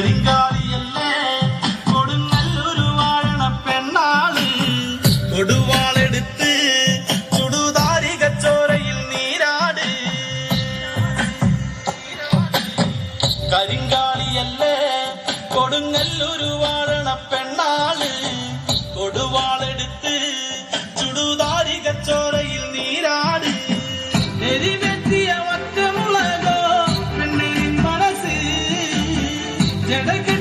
കരിങ്കാലിയല്ലേ? കൊടുങ്ങല്ലൊരു വാഴണ പെണ്ണാൾ. കൊടുവാളെടുത്ത് ചുടുതാരിക ചോരയിൽ Neerad. കരിങ്കാലിയല്ലേ? കൊടുങ്ങല്ലൊരു വാഴണ പെണ്ണാൾ. Yeah, they can